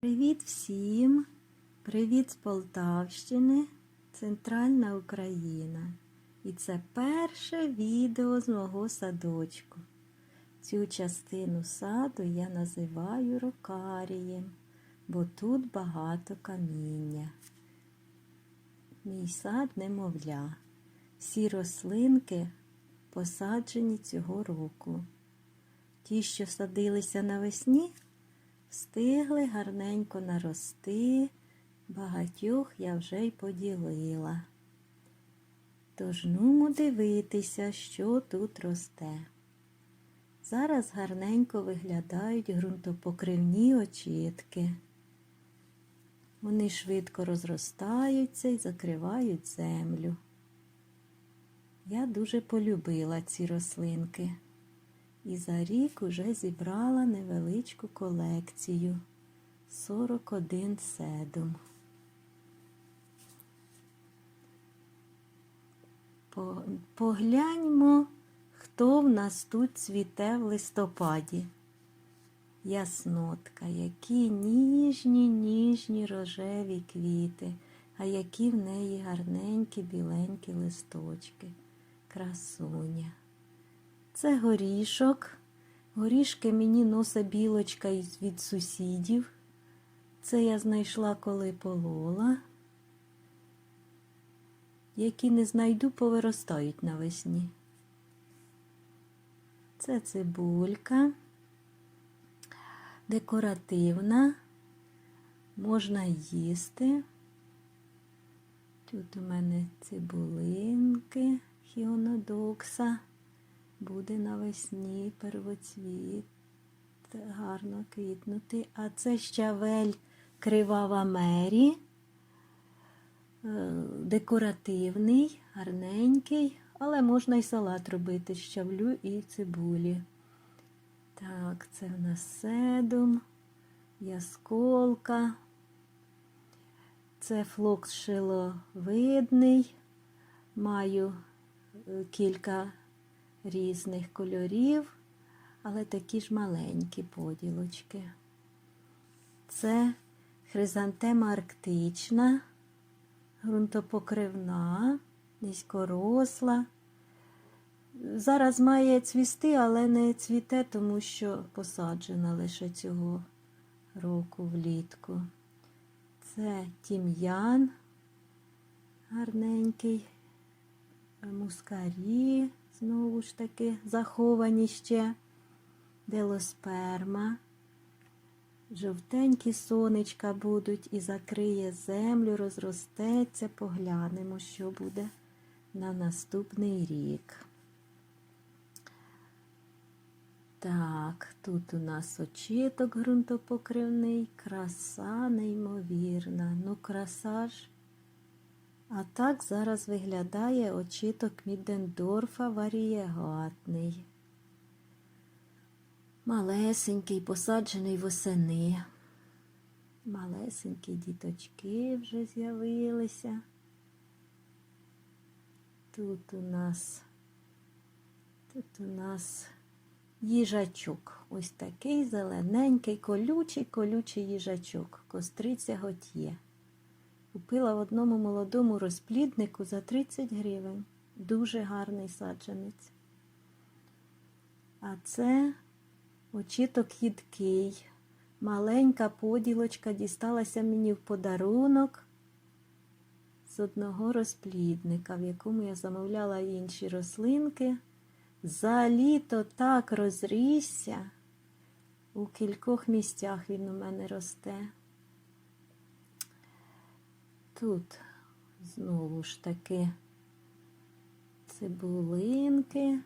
Привіт всім! Привіт з Полтавщини, Центральна Україна. І це перше відео з мого садочку. Цю частину саду я називаю рокарієм, бо тут багато каміння. Мій сад немовля. Всі рослинки посаджені цього року. Ті, що садилися навесні, встигли гарненько нарости, багатьох я вже й поділила. Тож нумо дивитися, що тут росте. Зараз гарненько виглядають ґрунтопокривні очітки. Вони швидко розростаються і закривають землю. Я дуже полюбила ці рослинки і за рік уже зібрала невеличку колекцію 41 седум. Погляньмо, хто в нас тут цвіте в листопаді. Яснотка, які ніжні, ніжні рожеві квіти, а які в неї гарненькі біленькі листочки. Красуня. Це горішок. Горішки мені носа білочка від сусідів. Це я знайшла, коли полола. Які не знайду, повиростають навесні. Це цибулька. Декоративна. Можна їсти. Тут у мене цибулинки хіонодокса. Буде навесні первоцвіт, гарно квітнути. А це щавель кривава мері, е, декоративний, гарненький, але можна і салат робити з щавлю і цибулі. Так, це в нас седум, ясколка. Це флокс шиловидний. Маю е, кілька різних кольорів, але такі ж маленькі поділочки. Це хризантема арктична, ґрунтопокривна, низькоросла. Зараз має цвісти, але не цвіте, тому що посаджена лише цього року влітку. Це тім'ян гарненький, мускарі, знову ж таки, заховані ще, делосперма. Жовтенькі сонечка будуть і закриє землю, розростеться, поглянемо, що буде на наступний рік. Так, тут у нас очіток ґрунтопокривний, краса неймовірна. Ну, краса ж. А так зараз виглядає очіток Мідендорфа варієгатний. Малесенький, посаджений восени. Малесенькі діточки вже з'явилися. Тут у нас, тут у нас їжачок. Ось такий зелененький, колючий, колючий їжачок. Костриця готє. Купила в одному молодому розпліднику за 30 гривень. Дуже гарний саджанець. А це очіток їдкий. Маленька поділочка дісталася мені в подарунок з одного розплідника, в якому я замовляла інші рослинки. За літо так розрісся. У кількох місцях він у мене росте. Тут знову ж таки цибулинки.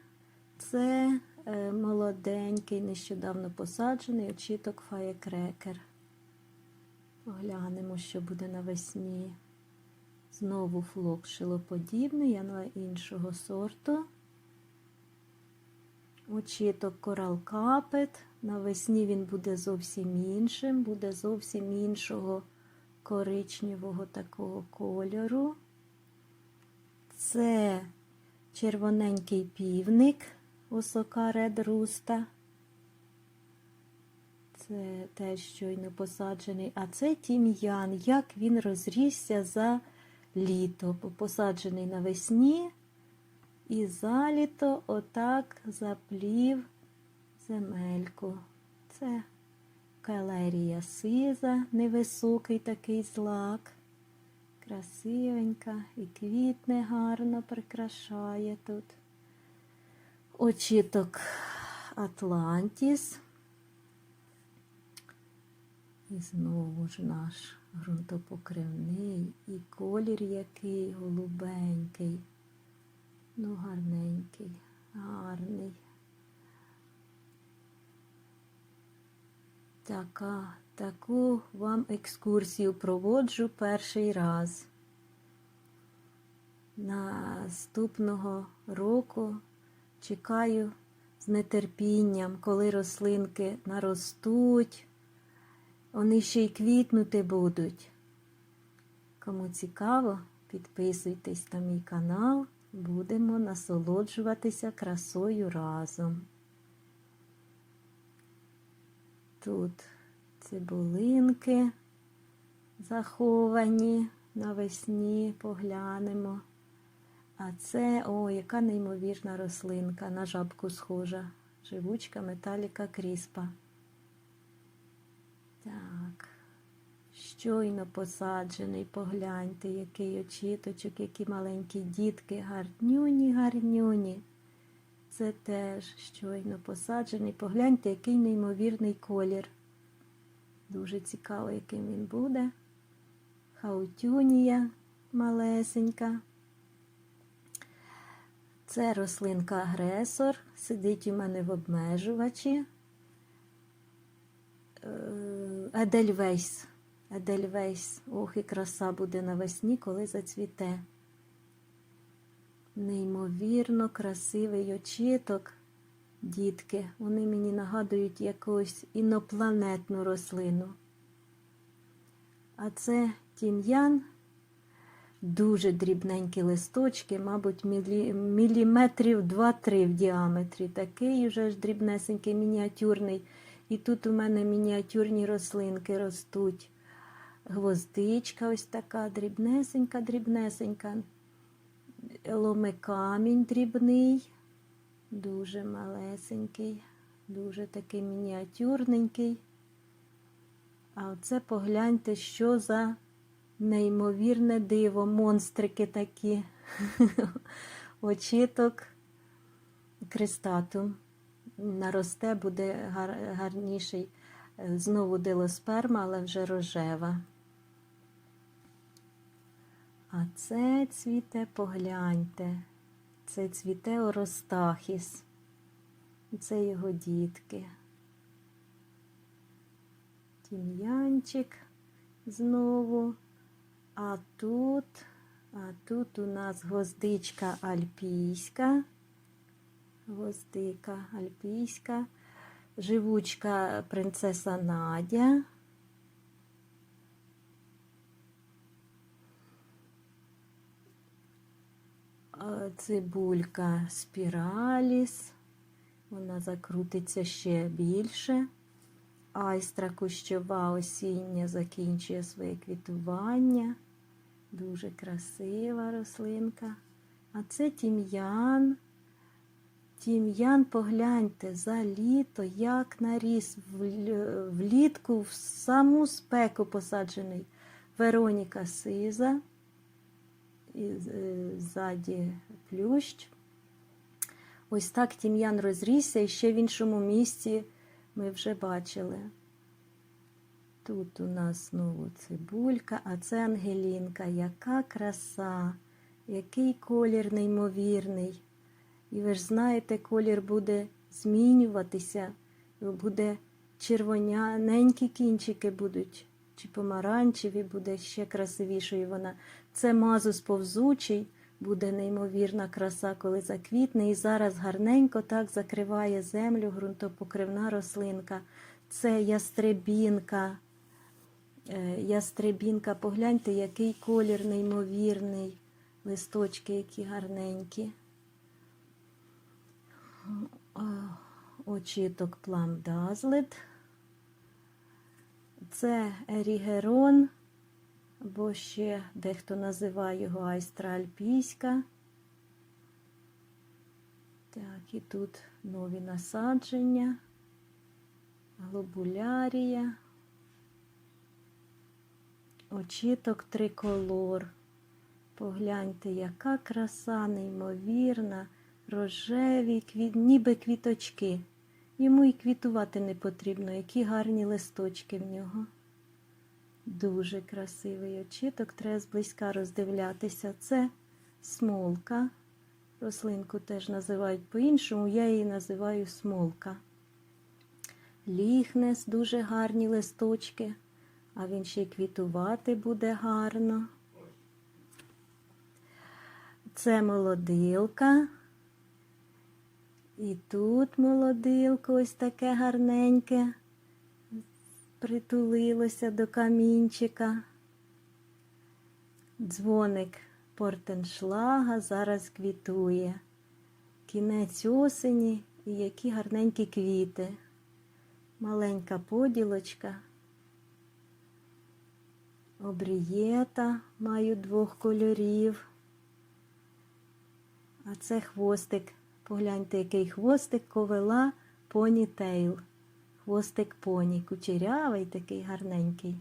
Це е, молоденький, нещодавно посаджений очіток фаєкрекер. Поглянемо, що буде навесні. Знову флок шилоподібний, але іншого сорту. Очіток корал капет. Навесні він буде зовсім іншим, буде зовсім іншого коричневого такого кольору. Це червоненький півник осока Ред Руста. Це теж щойно посаджений. А це тім'ян, як він розрісся за літо. Посаджений навесні і за літо отак заплів земельку. Це калерія сиза, невисокий такий злак. Красивенька і квітне гарно прикрашає тут. Очіток Атлантіс. І знову ж наш ґрунтопокривний, і колір який голубенький. Ну, гарненький, гарний. Така, таку вам екскурсію проводжу перший раз. Наступного року чекаю з нетерпінням, коли рослинки наростуть, вони ще й квітнути будуть. Кому цікаво, підписуйтесь на мій канал, будемо насолоджуватися красою разом. Тут цибулинки заховані навесні, поглянемо. А це, о, яка неймовірна рослинка, на жабку схожа. Живучка металіка кріспа. Так, щойно посаджений, погляньте, який очіточок, які маленькі дітки, гарнюні, гарнюні. Це теж щойно посаджений. Погляньте, який неймовірний колір. Дуже цікаво, яким він буде. Хаутюнія малесенька. Це рослинка агресор. Сидить у мене в обмежувачі. Е, Едельвейс. Едельвейс. Ох, і краса буде навесні, коли зацвіте. Неймовірно красивий очіток, дітки. Вони мені нагадують якусь інопланетну рослину. А це тім'ян, дуже дрібненькі листочки, мабуть, мілі... міліметрів 2-3 в діаметрі. Такий вже ж дрібнесенький, мініатюрний. І тут у мене мініатюрні рослинки ростуть. Гвоздичка ось така дрібнесенька, дрібнесенька. Ломикамінь дрібний, дуже малесенький, дуже такий мініатюрненький. А оце погляньте, що за неймовірне диво, монстрики такі. Очіток кристатум. Наросте, буде гар, гарніший. Знову дилосперма, але вже рожева. А це цвіте, погляньте, це цвіте Оростахіс. Це його дітки. Тім'янчик знову. А тут, а тут у нас гвоздичка альпійська. Гвоздика альпійська, живучка принцеса Надя. Цибулька спіраліс, вона закрутиться ще більше. Айстра кущова осіння закінчує своє квітування. Дуже красива рослинка. А це тім'ян. Тім'ян, погляньте, за літо, як наріс, влітку в саму спеку посаджений Вероніка Сиза і ззаді плющ. Ось так тім'ян розрісся і ще в іншому місці ми вже бачили. Тут у нас знову цибулька, а це Ангелінка. Яка краса, який колір неймовірний. І ви ж знаєте, колір буде змінюватися, буде червоняненькі кінчики будуть чи помаранчеві, буде ще красивішою вона. Це мазус повзучий, буде неймовірна краса, коли заквітне. І зараз гарненько так закриває землю ґрунтопокривна рослинка. Це ястребінка. Е, ястребінка, погляньте, який колір неймовірний. Листочки, які гарненькі. Очіток плам Дазлет. Це ерігерон, або ще дехто називає його айстра альпійська. Так, і тут нові насадження, глобулярія, очіток триколор. Погляньте, яка краса неймовірна, рожеві, квіт, ніби квіточки. Йому і квітувати не потрібно, які гарні листочки в нього. Дуже красивий очіток, треба зблизька роздивлятися. Це смолка. Рослинку теж називають по-іншому, я її називаю смолка. Ліхнес, дуже гарні листочки, а він ще й квітувати буде гарно. Це молодилка. І тут молодилко ось таке гарненьке, притулилося до камінчика. Дзвоник портеншлага зараз квітує. Кінець осені і які гарненькі квіти. Маленька поділочка. Обрієта маю двох кольорів. А це хвостик. Погляньте, який хвостик ковила понітейл. Хвостик поні, кучерявий такий гарненький.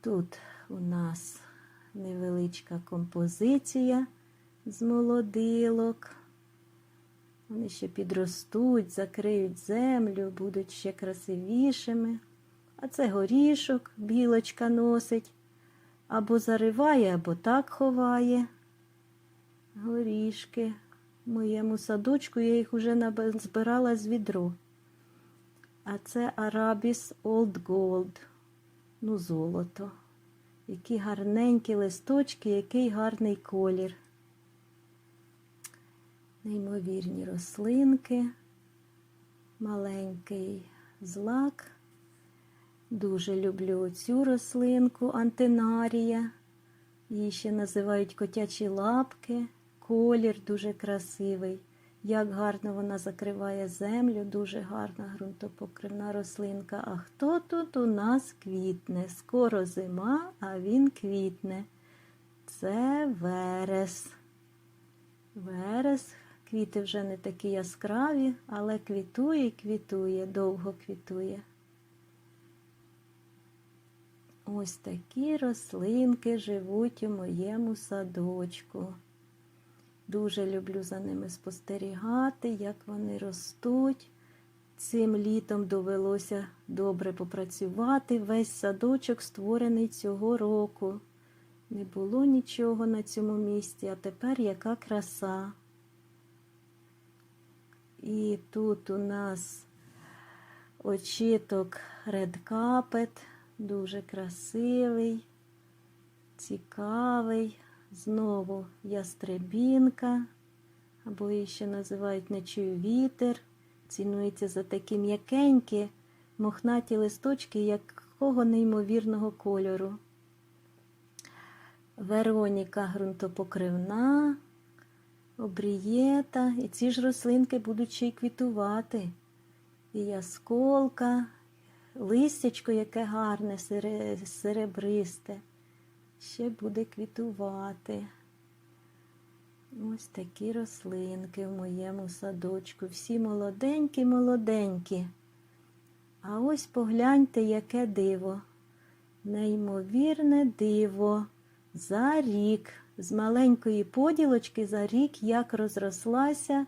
Тут у нас невеличка композиція з молодилок. Вони ще підростуть, закриють землю, будуть ще красивішими. А це горішок, білочка носить, або зариває, або так ховає. Горішки. В моєму садочку я їх вже збирала з відро. А це Arabis Old Gold. Ну, золото. Які гарненькі листочки, який гарний колір. Неймовірні рослинки, маленький злак. Дуже люблю цю рослинку, антинарія. Її ще називають котячі лапки. Колір дуже красивий. Як гарно вона закриває землю, дуже гарна ґрунтопокривна рослинка. А хто тут у нас квітне? Скоро зима, а він квітне. Це верес. Верес. Квіти вже не такі яскраві, але квітує і квітує, довго квітує. Ось такі рослинки живуть у моєму садочку. Дуже люблю за ними спостерігати, як вони ростуть. Цим літом довелося добре попрацювати. Весь садочок створений цього року. Не було нічого на цьому місці, а тепер яка краса. І тут у нас очіток Carpet, дуже красивий, цікавий. Знову ястребінка, або її ще називають нечую вітер. Цінується за такі м'якенькі, мохнаті листочки, якого неймовірного кольору. Вероніка ґрунтопокривна, обрієта. І ці ж рослинки будуть ще й квітувати. І ясколка, листячко, яке гарне, серебристе ще буде квітувати. Ось такі рослинки в моєму садочку. Всі молоденькі-молоденькі. А ось погляньте, яке диво. Неймовірне диво. За рік, з маленької поділочки за рік як розрослася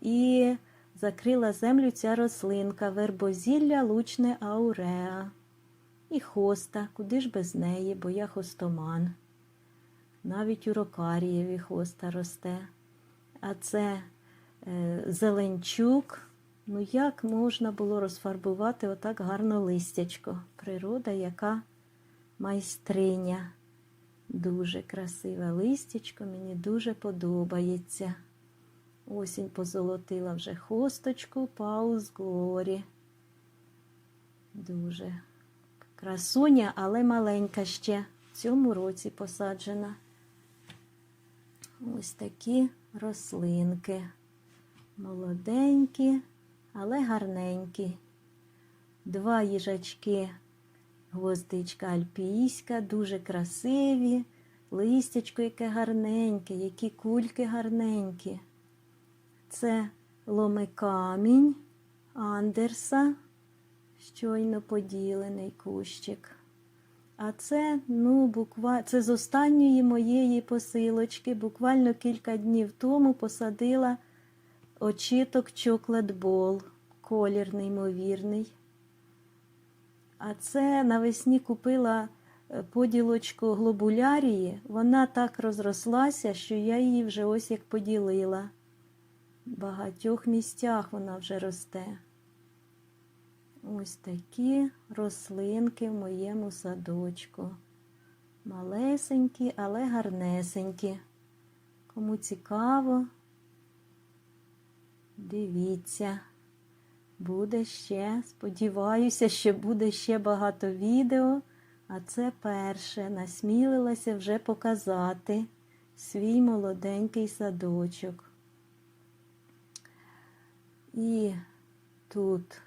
і закрила землю ця рослинка, вербозілля лучне ауреа. І хоста, куди ж без неї, бо я хостоман. Навіть у рокарієві хоста росте. А це е, зеленчук. Ну, як можна було розфарбувати отак гарно листячко? Природа, яка майстриня. Дуже красиве листячко, мені дуже подобається. Осінь позолотила вже хосточку, пауз глорі. Дуже Красуня, але маленька ще в цьому році посаджена. Ось такі рослинки. Молоденькі, але гарненькі. Два їжачки, гвоздичка альпійська, дуже красиві, листячко яке гарненьке, які кульки гарненькі. Це ломикамінь Андерса, щойно поділений кущик. А це, ну, буква... це з останньої моєї посилочки. Буквально кілька днів тому посадила очіток чокладбол, колір неймовірний. А це навесні купила е, поділочку глобулярії. Вона так розрослася, що я її вже ось як поділила. В багатьох місцях вона вже росте. Ось такі рослинки в моєму садочку. Малесенькі, але гарнесенькі. Кому цікаво, дивіться. Буде ще, сподіваюся, що буде ще багато відео, а це перше насмілилася вже показати свій молоденький садочок. І тут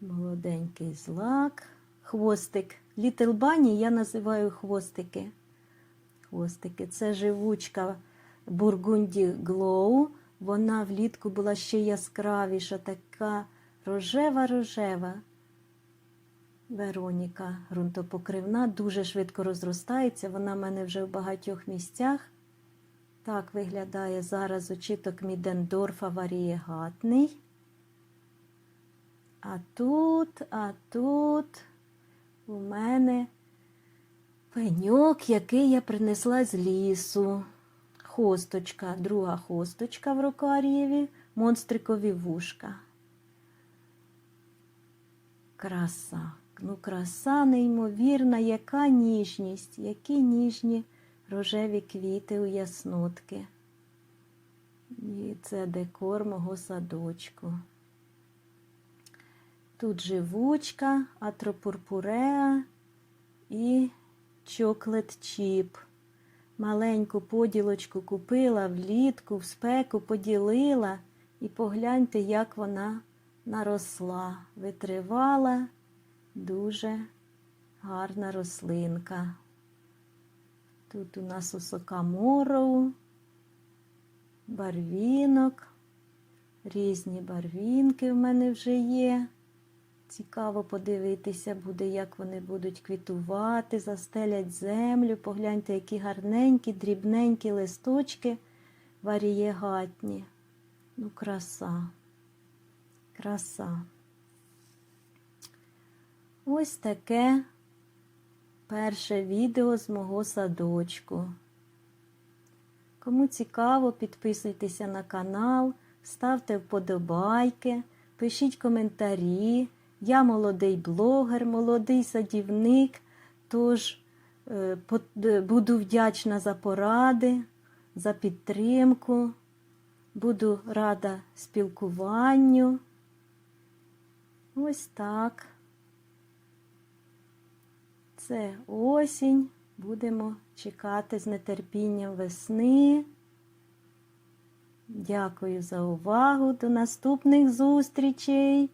молоденький злак, хвостик. Літл Бані я називаю хвостики. Хвостики. Це живучка Бургунді Глоу. Вона влітку була ще яскравіша, така рожева-рожева. Вероніка ґрунтопокривна, дуже швидко розростається. Вона в мене вже в багатьох місцях. Так виглядає зараз очіток Мідендорфа варієгатний. А тут, а тут у мене пеньок, який я принесла з лісу. Хосточка, друга хосточка в рокарієві, монстрикові вушка. Краса. Ну, краса неймовірна, яка ніжність, які ніжні рожеві квіти у яснотки. І це декор мого садочку. Тут живучка, атропурпуреа і чоклет чіп. Маленьку поділочку купила влітку, в спеку поділила і погляньте, як вона наросла. Витривала дуже гарна рослинка. Тут у нас осока мороу, барвінок, різні барвінки в мене вже є. Цікаво подивитися буде, як вони будуть квітувати, застелять землю. Погляньте, які гарненькі, дрібненькі листочки варієгатні. Ну, краса, краса. Ось таке перше відео з мого садочку. Кому цікаво, підписуйтеся на канал, ставте вподобайки, пишіть коментарі. Я молодий блогер, молодий садівник, тож е, буду вдячна за поради, за підтримку, буду рада спілкуванню. Ось так. Це осінь. Будемо чекати з нетерпінням весни. Дякую за увагу. До наступних зустрічей!